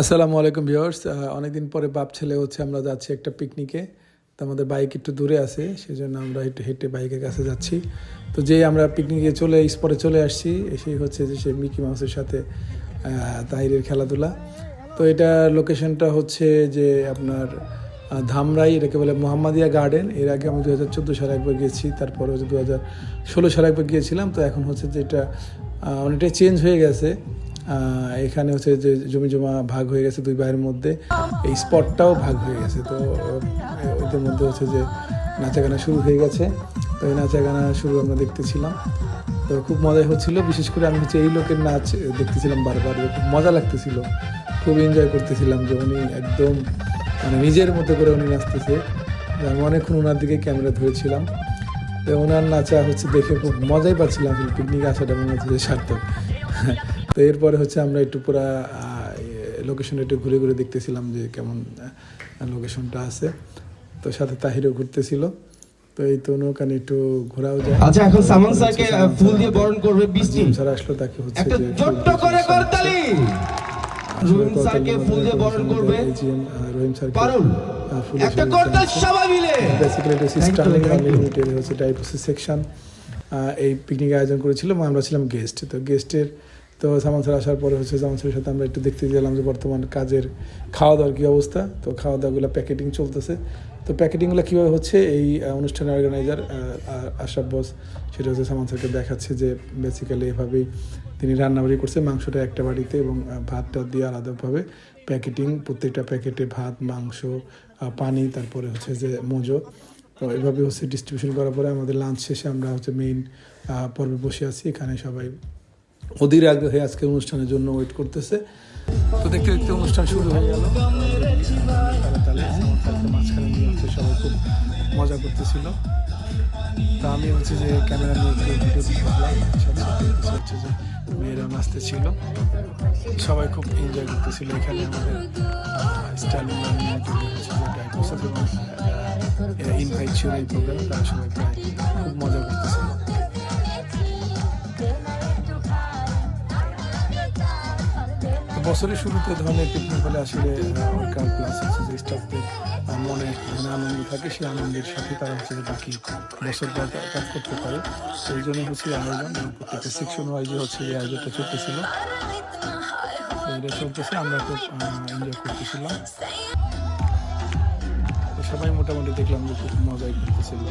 আসসালামু আলাইকুম ভিউয়ার্স। অনেকদিন পরে বাপ ছেলে হচ্ছে, আমরা যাচ্ছি একটা পিকনিকে তো আমাদের বাইক একটু দূরে আছে সেই জন্য আমরা একটু হেঁটে বাইকের কাছে যাচ্ছি। তো যেই আমরা পিকনিকে চলে স্পটে চলে আসছি, এসেই হচ্ছে যে সে মিকি মাউসের সাথে তাহিরের খেলাধুলা। তো এটা লোকেশনটা হচ্ছে যে আপনার ধামরাই, এটাকে বলে মোহাম্মদিয়া গার্ডেন এর আগে আমি দু হাজার চোদ্দ সালে একবার গিয়েছি, তারপরে হচ্ছে দু হাজার ষোলো সালে একবার গিয়েছিলাম। তো এখন হচ্ছে যে এটা অনেকটাই চেঞ্জ হয়ে গেছে। এখানে হচ্ছে যে জমি জমা ভাগ হয়ে গেছে দুই ভাইয়ের মধ্যে। এই স্পটটাও ভাগ হয়ে গেছে। তো ওদের মধ্যে হচ্ছে যে নাচা গানা শুরু হয়ে গেছে। তো এই নাচা গানা শুরু আমরা দেখতেছিলাম। তো খুব মজাই হচ্ছিল। বিশেষ করে আমি হচ্ছে এই লোকের নাচ দেখতেছিলাম বারবার। খুব মজা লাগতেছিল। খুব এনজয় করতেছিলাম যে উনি একদম মানে নিজের মতো করে উনি নাচতেছে। আমি অনেকক্ষণ ওনার দিকে ক্যামেরা ধরেছিলাম। তো ওনার নাচা হচ্ছে দেখে খুব মজাই পাচ্ছিলাম। পিকনিক আসাটা মনে হচ্ছে সার্থক। তো এরপরে হচ্ছে আমরা একটু পুরা লোকেশন একটু ঘুরে ঘুরে দেখতেছিলাম যে কেমন লোকেশনটা আছে। তো সাথে তাহিরও ঘুরতেছিল। তো এই তো নৌকানে একটু ঘোরাও যায়। আচ্ছা এখন সামান স্যারকে আহ, ফুল দিয়ে বরণ করবে বৃষ্টি। স্যার আসলো তাকে হচ্ছে যে ছোট্ট করে করতালি। রহিম স্যারকে ফুল দিয়ে বরণ করবে। রহিম স্যার পারুল একটা করতাল সবাই মিলে। বেসিক্যালি এটা স্টার্লিং লিমিটেড হচ্ছে ডাইপোসিস সেকশন এই পিকনিক আয়োজন করেছিল আমরা ছিলাম গেস্ট তো গেস্টের তো সামান স্যার আসার পরে হচ্ছে সামান স্যারের সাথে আমরা একটু দেখতে গেলাম যে বর্তমান কাজের খাওয়া দাওয়ার কী অবস্থা। তো খাওয়া দাওয়াগুলো প্যাকেটিং চলতেছে। তো প্যাকেটিংগুলো কীভাবে হচ্ছে এই অনুষ্ঠানের অর্গানাইজার আশরাফ বস, সেটা হচ্ছে সামান স্যারকে দেখাচ্ছে যে বেসিক্যালি এভাবেই তিনি রান্নাবাড়ি করছে। মাংসটা একটা বাড়িতে এবং ভাতটা দিয়ে আলাদাভাবে প্যাকেটিং, প্রত্যেকটা প্যাকেটে ভাত, মাংস পানি, তারপরে হচ্ছে যে মোজো। তো এভাবে হচ্ছে ডিস্ট্রিবিউশন করার পরে আমাদের লাঞ্চ শেষে আমরা হচ্ছে মেইন পর্বে বসে আছি। এখানে সবাই অধীর আগ্রহে আজকে অনুষ্ঠানের জন্য ওয়েট করতেছে। তো দেখতে দেখতে অনুষ্ঠান শুরু হয়ে গেল। মাঝখানে সবাই খুব মজা করতেছিল। তা আমি হচ্ছে যে ক্যামেরা নিয়ে একটু ভিডিও হচ্ছে যে মেয়েরা নাচতে ছিল সবাই খুব এনজয় করতেছিল এখানে আমাদের। স্টাইলিং ইনভাইট ছিল এই প্রোগ্রামে তারা সবাই খুব মজা করতেছিল। বছরের শুরুতে ধরনের পিকনিক হলে আসলে ওয়ার্কার প্লাস হচ্ছে যে স্টাফদের মনে মানে আনন্দ থাকে, সেই আনন্দের সাথে তারা হচ্ছে বাকি বছরটা কাজ করতে পারে। সেই জন্য হচ্ছে আয়োজন প্রত্যেকটা সেকশন ওয়াইজে হচ্ছে এই আয়োজনটা চলতেছিল। এটা চলতেছে, আমরা খুব এনজয় করতেছিলাম। সবাই মোটামুটি দেখলাম যে খুব মজাই করতেছিল।